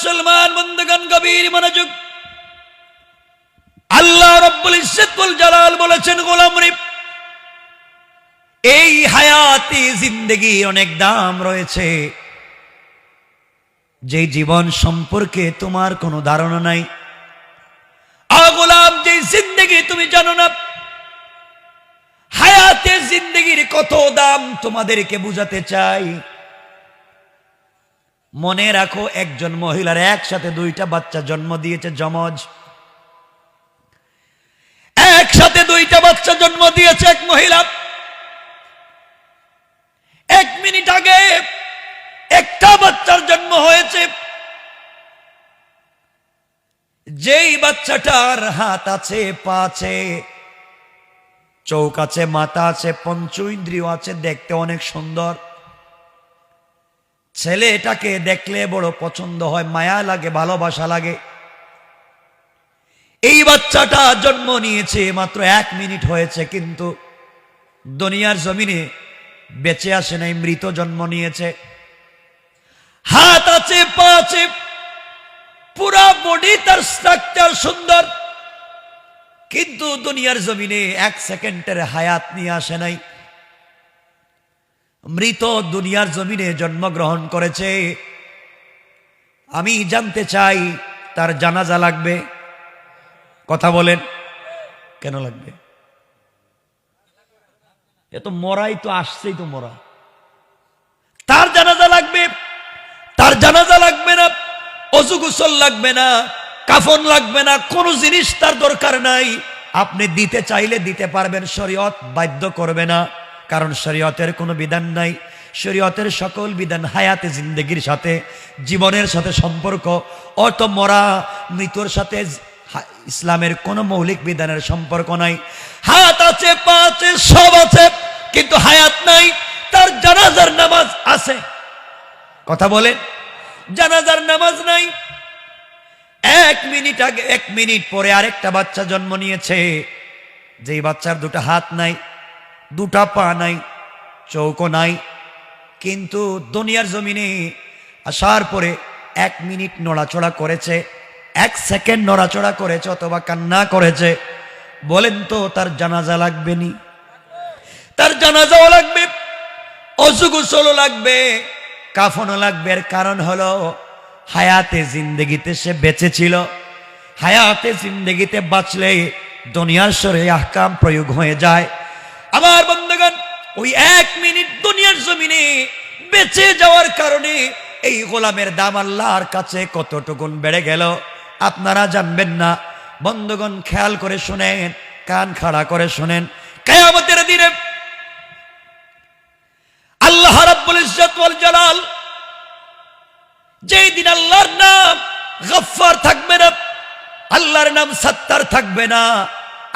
মুসলমান বন্ধুগণ, গভীর মনোযোগ। আল্লাহ রব্বুল ইজ্জতুল জালাল বলেছেন, গোলাম রে, এই হায়াতি জিন্দগি অনেক দাম রয়েছে। যে জীবন সম্পর্কে তোমার কোনো ধারণা নাই। আ গোলাম যে জিন্দগি তুমি জানো না হায়াতে জিন্দগির কত দাম তোমাদেরকে বুঝাতে চাই। মনে রাখো, একজন মহিলার একসাথে দুইটা বাচ্চা জন্ম দিয়েছে, যমজ। একসাথে দুইটা বাচ্চা জন্ম দিয়েছে এক মহিলা। এক মিনিট আগে একটা বাচ্চার জন্ম হয়েছে। যেই বাচ্চাটার হাত আছে, পা আছে চৌক আছে, মাথা আছে, পঞ্চ ইন্দ্রিয় আছে, দেখতে অনেক সুন্দর। ছেলেটাকে দেখলে বড় পছন্দ হয়, মায়া লাগে, ভালোবাসা লাগে। এই বাচ্চাটা জন্ম নিয়েছে মাত্র এক মিনিট হয়েছে, কিন্তু দুনিয়ার জমিনে বেঁচে আসে নাই, মৃত জন্ম নিয়েছে। হাত আছে, পা আছে, পুরা বডি তার স্ট্রাকচার সুন্দর, কিন্তু দুনিয়ার জমিনে এক সেকেন্ডের হায়াত নিয়ে আসে নাই। মৃত দুনিয়ার জমিনে জন্মগ্রহণ করেছে। আমি জানতে চাই, তার জানাজা লাগবে? কথা বলেন। কেন লাগবে? এ তো মরাই তো আসছেই তো মরা। তার জানাজা লাগবে? তার জানাজা লাগবে না। অজু গোসল লাগবে না। কাফন লাগবে না। কোনো জিনিস তার দরকার নাই। আপনি দিতে চাইলে দিতে পারবেন, শরীয়ত বাধ্য করবে না। কারণ শরীয়তের কোনো বিধান নাই। শরীয়তের সকল বিধান হায়াতে, জিন্দগির সাথে, জীবনের সাথে সম্পর্ক। অত মরা মৃত্যুর সাথে ইসলামের কোনো মৌলিক বিধানের সম্পর্ক নাই। হাত আছে পা আছে সব আছে, কিন্তু হায়াত নাই। তার জানাজার নামাজ আছে। কথা বলেন। জানাজার নামাজ নাই। এক মিনিট আগে, এক মিনিট পরে আরেকটা বাচ্চা জন্ম নিয়েছে। যেই বাচ্চার দুটো হাত নাই। দুটা পা নাই, চৌকো নাই। কিন্তু দুনিয়ার জমিনে আসার পরে এক মিনিট নড়াচড়া করেছে, এক সেকেন্ড নড়াচড়া করেছে অথবা কান্না করেছে। বলেন তো, তার জানাজা লাগবে নি? তার জানাজাও লাগবে অসুগুসলও লাগবে, কাফনও লাগবে। এর কারণ হলো, হায়াতে জিন্দগিতে সে বেঁচে ছিল। হায়াতে জিন্দগিতে বাঁচলে দুনিয়ার সরে আহকাম প্রয়োগ হয়ে যায়। আমার বন্ধুগণ, ওই এক মিনিট দুনিয়ার জমিনে বেঁচে যাওয়ার কারণে এই গোলামের দাম আল্লাহর কাছে কতটুকুন বেড়ে গেল আপনারা জানবেন না। বন্ধুগণ, খেয়াল করে শুনেন, কান খাড়া করে শুনেন। কেয়ামতের দিনে আল্লাহ রাব্বুল ইজ্জত ওয়াল জালাল যেই দিন আল্লাহর নাম গফফার থাকবে না, আল্লাহর নাম সত্তার থাকবে না,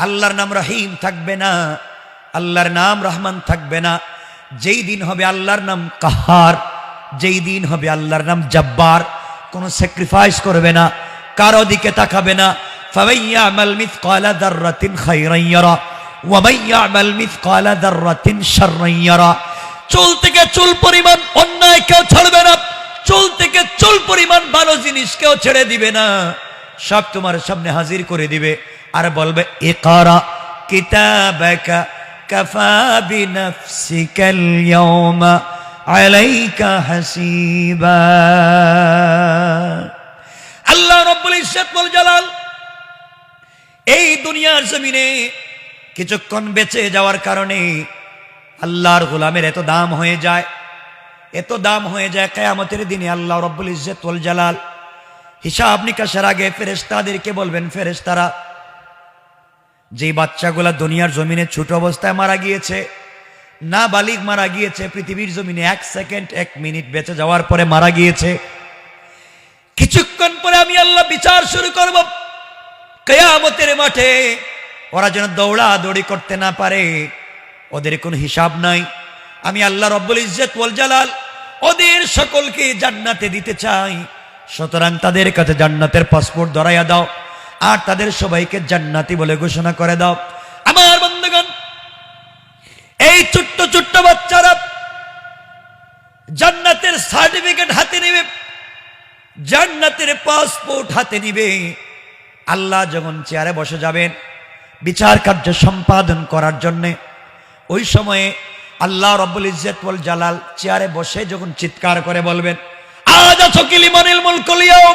আল্লাহর নাম রহিম থাকবে না আল্লাহর নাম রহমান থাকবে না। যেই দিন হবে আল্লাহর নাম কাহার, যেই দিন হবে আল্লাহর নাম জব্বার, কোনো স্যাক্রিফাইস করবে না, কারও দিকে তাকাবে না। থেকে চুল পরিমাণ অন্যায় কেউ ছাড়বে না থেকে চুল পরিমাণ ভালো জিনিস কেউ ছেড়ে দিবে না। সব তোমার সামনে হাজির করে দিবে আর বলবে, এ কিতাব কিতাবেকা কাফা বিনফসিকাল ইয়াওমা আলাইকা হাসিবা আল্লাহ রব্বুল ইজ্জত ওয়াল জালাল এই দুনিয়ার জমিনে কিছুক্ষণ বেঁচে যাওয়ার কারণে আল্লাহর গোলামের এত দাম হয়ে যায়, এত দাম হয়ে যায় কেয়ামতের দিনে আল্লাহ রব্বুল ইজ্জতুল জালাল। হিসাব নিকাশের আগে ফেরেশতাদেরকে বলবেন, ফেরেশতারা যে বাচ্চাগুলা দুনিয়ার জমিনে ছোট অবস্থায় মারা গিয়েছে, না বালিক মারা গিয়েছে, পৃথিবীর জমিনে এক সেকেন্ড, এক মিনিট বেঁচে যাওয়ার পরে মারা গিয়েছে। কিছুক্ষণ পরে আমি আল্লাহ বিচার শুরু করব। কেয়ামতের মাঠে ওরা যেন দৌড়া দৌড়ি করতে না পারে, ওদের কোনো হিসাব নাই। আমি আল্লাহ রব্বুল ইজ্জত ওয়াল জালাল ওদের সকলকে জান্নাতে দিতে চাই। সুতরাং তাদের কাছে জান্নাতের পাসপোর্ট ধরাইয়া দাও। আর তাদের সবাইকে জান্নাতি বলে ঘোষণা করে দাও। আমার বন্ধুগণ, এই ছোট্ট ছোট্ট বাচ্চারা জান্নাতের সার্টিফিকেট হাতে নেবে, জান্নাতের পাসপোর্ট হাতে নিবে। আল্লাহ যখন চেয়ারে বসে যাবেন, বিচার কার্য সম্পাদন করার জন্যে, ওই সময়ে আল্লাহ রব্বুল ইজ্জত ওয়াল জালাল চেয়ারে বসে যখন চিৎকার করে বলবেন, আজ আছো কিলিমানিল মুলকুলিয়াও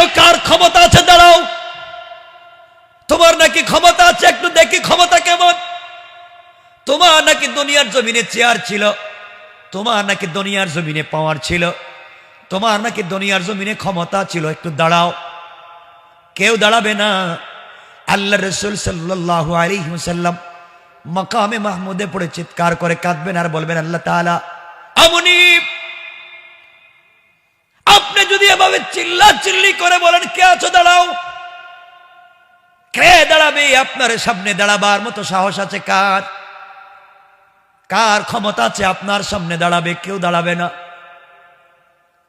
আছো কার ক্ষমতা আছে, দাঁড়াও। তোমার নাকি ক্ষমতা আছে, একটু দেখি ক্ষমতা কেমন। তোমার নাকি দুনিয়ার জমিনে চেয়ার ছিল, তোমার নাকি দুনিয়ার জমিনে পাওয়ার ছিল, তোমার নাকি দুনিয়ার জমিনে ক্ষমতা ছিল, একটু দাঁড়াও। কেউ দাঁড়াবে না। আল্লাহ রসুল সাল্লাহ আলিহাল্লাম মকামে মাহমুদে পড়ে চিৎকার করে কাঁদবেন আর বলবেন, আল্লাহ তাআলা, আমনি এভাবে চিল্লা চিল্লি করে বলেন, কে আছো? দাঁড়াও। কে দাঁড়াবে? আপনার সামনে দাঁড়াবার মতো সাহস আছে কার? কার ক্ষমতা আছে আপনার সামনে দাঁড়াবে? কেউ দাঁড়াবে না।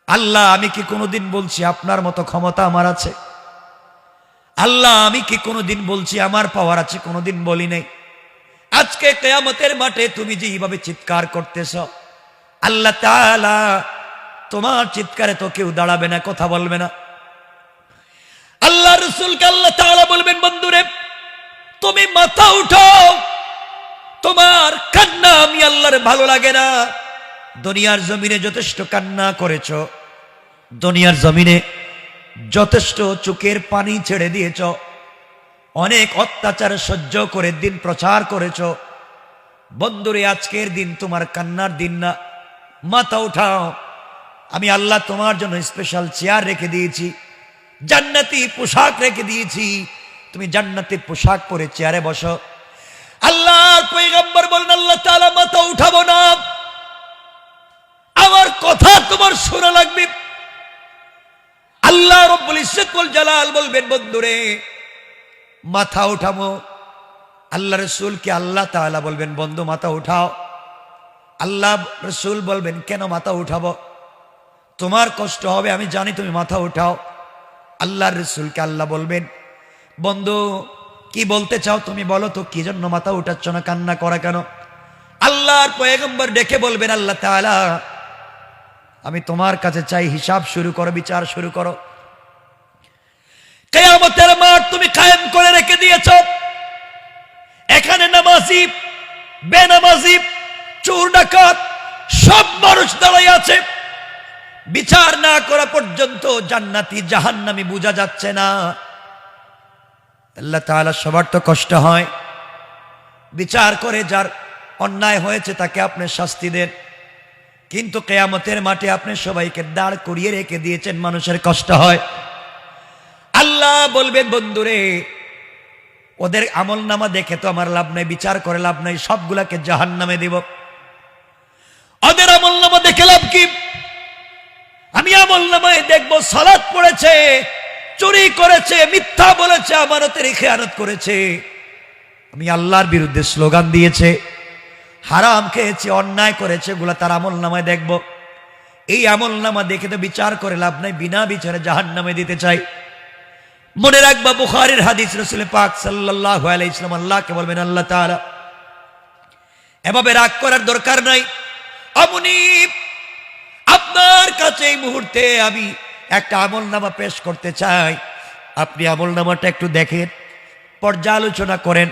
আল্লাহ, আমি কি কোনোদিন বলছি আপনার মতো ক্ষমতা আমার আছে? আল্লাহ, আমি কি কোনোদিন বলছি আমার পাওয়ার আছে? কোনোদিন বলি নাই। আজকে কেয়ামতের মাঠে তুমি যে এইভাবে চিৎকার করতেছ, আল্লাহ তাআলা তোমার চিৎকারে তো কেউ দাঁড়াবে না, কথা বলবে না। আল্লাহ রসুলকে আল্লাহ তাআলা বলবেন, বন্ধুরে, তুমি মাথা উঠাও। তোমার কান্না আমি আল্লাহর ভালো লাগে না। দুনিয়ার জমিনে যথেষ্ট কান্না করেছ। দুনিয়ার জমিনে যথেষ্ট চোখের পানি ছেড়ে দিয়েছ। অনেক অত্যাচার সহ্য করে দিন প্রচার করেছ। বন্ধুরে, আজকের দিন তোমার কান্নার দিন না। মাথা উঠাও। আমি আল্লাহ তোমার জন্য স্পেশাল চেয়ার রেখে দিয়েছি, জান্নাতি পোশাক রেখে দিয়েছি। তুমি জান্নাতি পোশাক পরে চেয়ারে বসো। আল্লাহ পয়গম্বর বলেন আল্লাহ তাআলা মাথা উঠাবো না। আমার কথা তোমার শোনা লাগবে। আল্লাহ রব্বুল ইজ্জতুল জালাল বলবেন, বন্ধুরে, মাথা উঠাবো। আল্লাহ রসুলকে আল্লাহ তাআলা বলবেন, বন্ধু, মাথা উঠাও। আল্লাহ রসুল বলবেন, কেন মাথা উঠাবো? তোমার কষ্ট হবে, আমি জানি তুমি মাথা উঠাও। আল্লাহর রসুলকে আল্লাহ বলবেন, বন্ধু, কি বলতে চাও তুমি বলো তো, কি জন্য মাথা উঠাচ্ছ না, কান্না করা কেন? আল্লাহর পয়গম্বর ডেকে বলবেন, আল্লাহ তাআলা, আমি তোমার কাছে চাই, হিসাব শুরু করো, বিচার শুরু করো। কেয়ামতের মাঠ তুমি কায়েম করে রেখে দিয়েছ। এখানে নামাজি, বেনামাজি, চোর ডাকাত, সব মানুষ দাঁড়াই আছে। বিচার না করা পর্যন্ত জান্নাতি জাহান্নামি বোঝা যাচ্ছে না। আল্লাহ তাআলা সবার তো কষ্ট হয়। বিচার করে যার অন্যায় হয়েছে তাকে আপনি শাস্তি দেন। কিন্তু কেয়ামতের মাঠে আপনি সবাইকে দাঁড় করিয়ে রেখে দিয়েছেন, মানুষের কষ্ট হয়। আল্লাহ বলবেন, বন্ধুরে, ওদের আমল নামা দেখে তো আমার লাভ নাই, বিচার করে লাভ নাই, সবগুলাকে জাহান নামে দিব। ওদের আমল নামা দেখে লাভ কি? আমল নামায় দেখব সালাদ পড়েছে, চুরি করেছে, মিথ্যা বলেছে, আমানতের খেয়ানত করেছে। আমি আল্লাহর বিরুদ্ধে স্লোগান দিয়েছে, হারাম খেয়েছে, অন্যায় করেছে গুলা তার আমল নামায় দেখব। এই আমল নামা দেখে তো বিচার করে লাভ নাই, বিনা বিচারে জাহান নামে দিতে চাই। মনে রাখবা, বুখারির হাদিস রসুল পাক সাল্লাহ ইসলাম আল্লাহকে বলবেন, আল্লাহ তাআলা, এভাবে রাগ করার দরকার নাই। আমনি আপনার কাছে এই মুহূর্তে আমি একটা আমল নামা পেশ করতে চাই। আপনি আমল নামাটা একটু দেখেন, পর্যালোচনা করেন।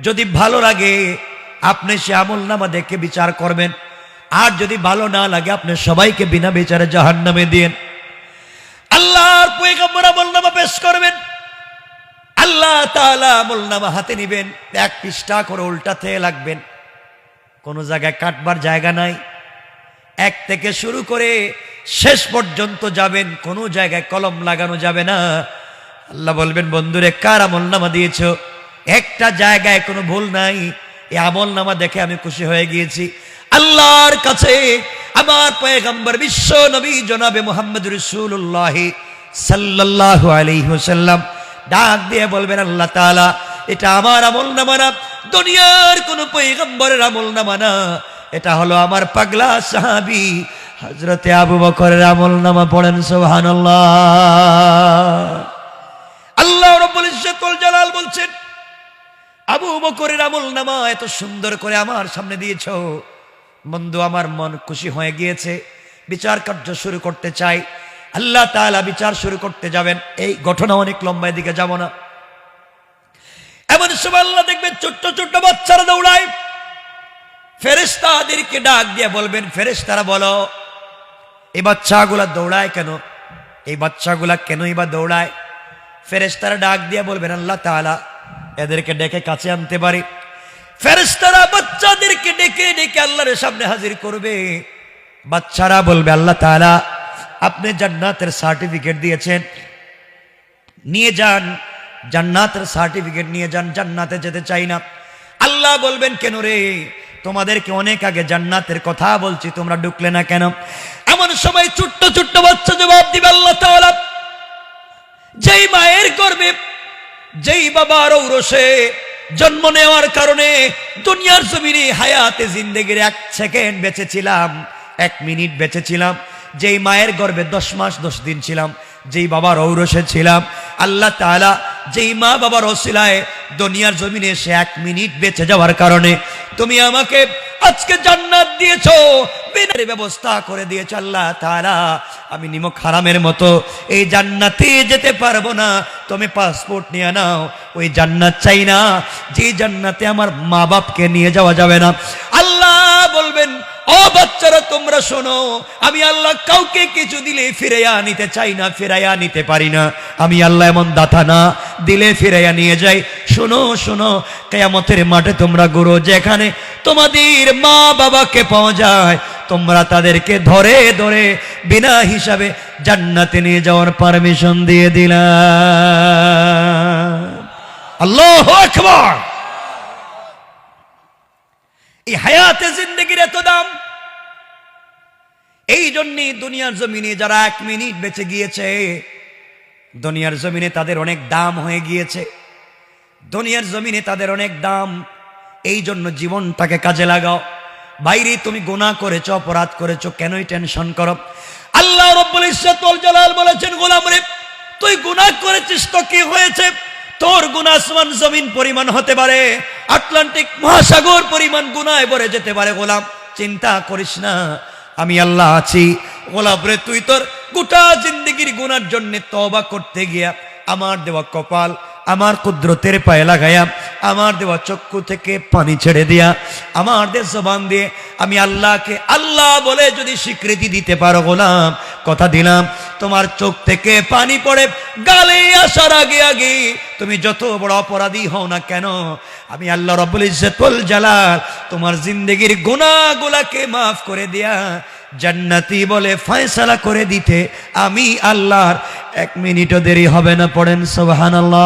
যদি ভালো লাগে, আপনি সে আমল নামা দেখে বিচার করবেন। আর যদি ভালো না লাগে, আপনি সবাইকে বিনা বিচারে জাহান নামে দিন আল্লাহর পয়গম্বর আমল নামা পেশ করবেন। আল্লাহ তাআলা আমল নামা হাতে নিবেন, এক পৃষ্ঠা করে উল্টাতে লাগবেন। কোনো জায়গায় কাটবার জায়গা নাই। এক থেকে শুরু করে শেষ পর্যন্ত যাবেন, কোনো জায়গায় কলম লাগানো যাবে না। আল্লাহ বলবেন, বন্ধুরে, কার আমল নামা দিয়েছ? একটা জায়গায় কোনো ভুল নাই। এই আমল নামা দেখে আমি খুশি হয়ে গিয়েছি। আল্লাহর কাছে আমার পয়গম্বর বিশ্ব নবী জনাবে মোহাম্মদ রসুল্লাহ সাল্লাল্লাহু আলাইহি ওয়াসাল্লাম ডাক দিয়ে বলবেন, আল্লাহ তাআলা, এটা আমার আমল নামা না, দুনিয়ার কোন পয়গম্বরের আমল নামা না। এটা হলো আমার পাগলা সাহাবি। হজরতে আবু বকরের আমল নামা পড়েন, সুবহানাল্লাহ। আল্লাহ জালাল বলছেন, আবু বকরের আমল নামা এত সুন্দর করে আমার সামনে দিয়েছ। বন্ধু, আমার মন খুশি হয়ে গিয়েছে। বিচার কার্য শুরু করতে চাই। আল্লাহ তাআলা বিচার শুরু করতে যাবেন। এই ঘটনা অনেক লম্বা দিকে যাব না। এমন সময় আল্লাহ দেখবেন ছোট্ট ছোট্ট বাচ্চারা দৌড়ায়। ফেরেস্তাদেরকে ডাক দিয়ে বলবেন ফেরেস্তারা বলো, এই বাচ্চাগুলা দৌড়ায় কেন? এই বাচ্চাগুলা কেনই বা দৌড়ায়? ফেরেস্তারা ডাক দিয়ে বলবেন, আল্লাহ তাআলা এদেরকে ডেকে কাছে আনতে পারি। ফেরেস্তারা বাচ্চাদেরকে ডেকে ডেকে আল্লাহর সামনে হাজির করবে। বাচ্চারা বলবে, আল্লাহ তাআলা আপনি জান্নাতের সার্টিফিকেট দিয়েছেন। নিয়ে যান, জান্নাতের সার্টিফিকেট নিয়ে যান, জান্নাতে যেতে চাই না। আল্লাহ বলবেন, কেন রে? তোমাদেরকে অনেক আগে জান্নাতের কথা বলছি, তোমরা ঢুকলে না কেন? এমন সময় ছোট্ট ছোট্ট বাচ্চা জবাব দিবে আল্লাহ তাআলা, যেই মায়ের গর্বে, যেই বাবার ঔরসে জন্ম নেওয়ার কারণে দুনিয়ার জমিনে হায়াতে জিন্দেগির এক সেকেন্ড বেঁচেছিলাম, এক মিনিট বেঁচেছিলাম, যেই মায়ের গর্বে দশ মাস দশ দিন ছিলাম, যেই বাবার ঔরসে ছিলাম, আল্লাহ তাআলা যেই মা বাবার ওসিলায় দুনিয়ার জমিনে সে এক মিনিট বেঁচে যাওয়ার কারণে তুমি আমাকে আজকে জান্নাত দিয়েছ। ব্যবস্থা করে দিয়ে আল্লাহ তারা আমি নিমক হারামের মতো এই জান্নাতে যেতে পারব না। তুমি পাসপোর্ট নিয়ে নাও, ওই জান্নাত চাই না। যে জান্নাতে আমার মা বাপকে নিয়ে যাওয়া যাবে না। আল্লাহ বলবেন ও বাচ্চারা, তোমরা শোনো, আমি আল্লাহ কাউকে কিছু দিলে ফিরাইয়া নিতে চাই না, ফিরাইয়া নিতে পারি না। আমি আল্লাহ এমন দাতা না, দিলে ফিরাইয়া নিয়ে যাই। শোনো শোনো, কেয়ামতের মাঠে তোমরা গুরু যেখানে তোমাদের মা বাবাকে পাওয়া যায়। তোমরা তাদেরকে ধরে ধরে বিনা হিসাবে জান্নাতে নিয়ে যাওয়ার পারমিশন দিয়ে দিলাম। আল্লাহ আকবার! এই হায়াতে জিন্দগির এত দাম? এই জন্যই দুনিয়ার জমিনে যারা এক মিনিট বেঁচে গিয়েছে, দুনিয়ার জমিনে তাদের অনেক দাম হয়ে গিয়েছে। দুনিয়ার জমিনে তাদের অনেক দাম, এই জন্য জীবনটাকে কাজে লাগাও। বাইরে তুমি গুনাহ করেছ, অপরাধ করেছ, কেনই টেনশন করো? আল্লাহ রব্বুল ইজ্জতুল জালাল বলেছেন, গোলাম রে, তুই গুনাহ করেছিস তো কি হয়েছে? তোর গুণ আসমান জমিন পরিমাণ হতে পারে আটলান্টিক মহাসাগর পরিমাণ গুনায় ভরে যেতে পারে, গোলাম। চিন্তা করিস না, আমি আল্লাহ আছি। গোলাপ রে, তুই তোর গোটা জিন্দগির গুনার জন্য তবা করতে গিয়া আমার দেওয়া কপাল, আমার কুদরতের পায়ে লাগাইয়া, আমার দেওয়া চক্ষু থেকে পানি ছেড়ে দিয়া, আমার দেশ জবান দিয়ে আমি আল্লাহকে আল্লাহ বলে যদি স্বীকৃতি দিতে পারো, গোলাম, কথা দিলাম, তোমার চোখ থেকে পানি পড়ে, গালে আসার আগে আগে তুমি যত বড় অপরাধী হও না কেন আমি আল্লাহ রব্বুল ইজ্জতুল জালাল, তোমার জিন্দগির গুনাহগুলাকে মাফ করে দিয়া জান্নাতি বলে ফয়সালা করে দিতে আমি আল্লাহর। এক মিনিটও দেরি হবে না, পড়েন সুবহানাল্লাহ।